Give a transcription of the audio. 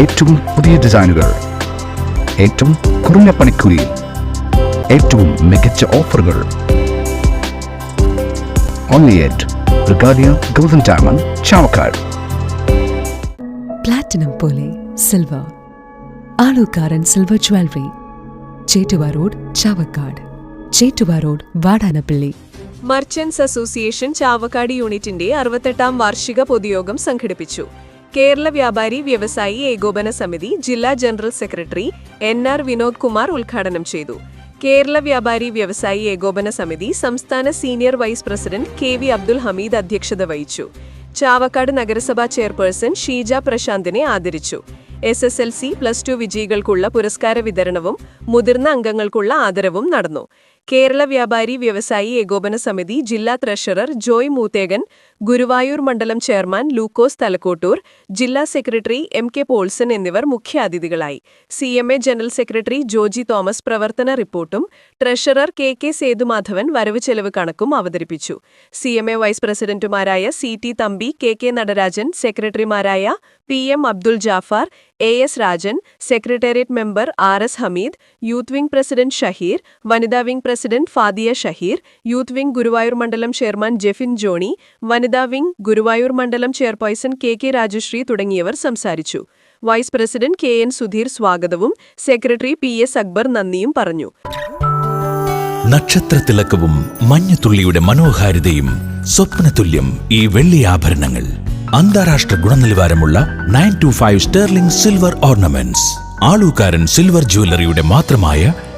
ഏറ്റവും പുതിയ ഡിസൈനുകൾ. ഏറ്റവും കുറഞ്ഞ പണിക്കൂലിയിൽ ഏറ്റവും മികച്ച ഓഫറുകൾ. Only at Regalia golden diamond Chavakkad platinum പോലെ silver Alukkaran silver jewellery Chettuva road Chavakkad Chettuva road Vadanappally merchants association Chavakkad യൂണിറ്റിന്റെ അറുപത്തെട്ടാം വാർഷിക പൊതുയോഗം സംഘടിപ്പിച്ചു. കേരള വ്യാപാരി വ്യവസായി ഏകോപന സമിതി ജില്ലാ general secretary N R Vinod Kumar ഉദ്ഘാടനം ചെയ്തു. കേരള വ്യാപാരി വ്യവസായി ഏകോപന സമിതി സംസ്ഥാന senior vice president K V Abdul Hameed അധ്യക്ഷത വഹിച്ചു. ചാവക്കാട് നഗരസഭാ ചെയർപേഴ്സൺ ഷീജ പ്രശാന്തിനെ ആദരിച്ചു. S S L C plus two വിജയികൾക്കുള്ള പുരസ്കാര വിതരണവും മുതിർന്ന അംഗങ്ങൾക്കുള്ള ആദരവും നടന്നു. കേരള വ്യാപാരി വ്യവസായി ഏകോപന സമിതി ജില്ലാ ട്രഷറർ ജോയ് മൂത്തേകൻ ഗുരുവായൂർ മണ്ഡലം ചെയർമാൻ ലൂക്കോസ് തലക്കോട്ടൂർ ജില്ലാ സെക്രട്ടറി എം കെ പോൾസൺ എന്നിവർ മുഖ്യാതിഥികളായി. C M A general secretary Joji Thomas പ്രവർത്തന റിപ്പോർട്ടും ട്രഷറർ കെ കെ സേതുമാധവൻ വരവ് ചെലവ് കണക്കും അവതരിപ്പിച്ചു. സി എം എ വൈസ് പ്രസിഡന്റുമാരായ C T Thampi K K Natarajan സെക്രട്ടറിമാരായ P M Abdul Jaffar A S Rajan secretariat member R S Hameed youth wing president Shaheer വനിതാ wing president Fadiya Shaheer youth wing Guruvayur മണ്ഡലം chairman Jefin Johny വനിതാ wing Guruvayur മണ്ഡലം chairperson K K Rajasree തുടങ്ങിയവർ സംസാരിച്ചു. Vice president K N Sudheer സ്വാഗതവും secretary P S Akbar നന്ദിയും പറഞ്ഞു. നക്ഷത്രത്തിലക്കവും മഞ്ഞത്തുള്ളിയുടെ മനോഹാരിതയും സ്വപ്നതുല്യം ഈ വെള്ളി ആഭരണങ്ങൾ. അന്താരാഷ്ട്ര ഗുണനിലവാരമുള്ള nine two five sterling silver ornaments. Alukkaran silver ജ്വല്ലറിയുടെ മാത്രമായ